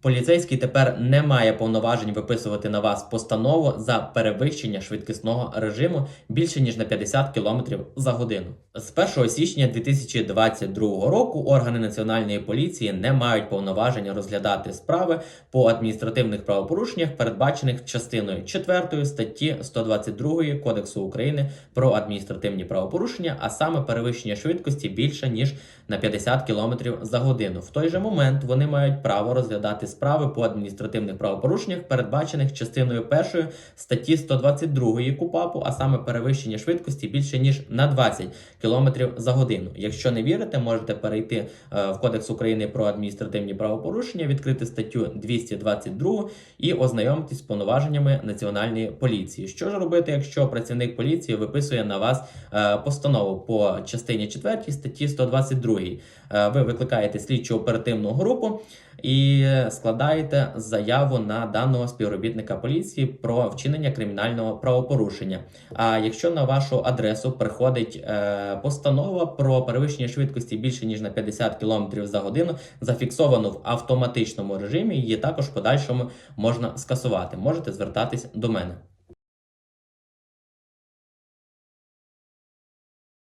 Поліцейський тепер не має повноважень виписувати на вас постанову за перевищення швидкісного режиму більше ніж на 50 км за годину. З 1 січня 2022 року органи національної поліції не мають повноважень розглядати справи по адміністративних правопорушеннях, передбачених частиною 4 статті 122 Кодексу України про адміністративні правопорушення, а саме перевищення швидкості більше ніж на 50 км за годину. В той же момент вони мають право розглядати справи по адміністративних правопорушеннях, передбачених частиною 1 статті 122 КУПАПу, а саме перевищення швидкості більше ніж на 20 км за годину. Якщо не вірите, можете перейти е, в Кодекс України про адміністративні правопорушення, відкрити статтю 222 і ознайомитись з повноваженнями національної поліції. Що ж робити, якщо працівник поліції виписує на вас е, постанову по частині 4 статті 122? Е, Ви викликаєте слідчу оперативну групу і складаєте заяву на даного співробітника поліції про вчинення кримінального правопорушення. А якщо на вашу адресу приходить е, постанова про перевищення швидкості більше ніж на 50 км за годину, зафіксовану в автоматичному режимі, її також в подальшому можна скасувати. Можете звертатись до мене.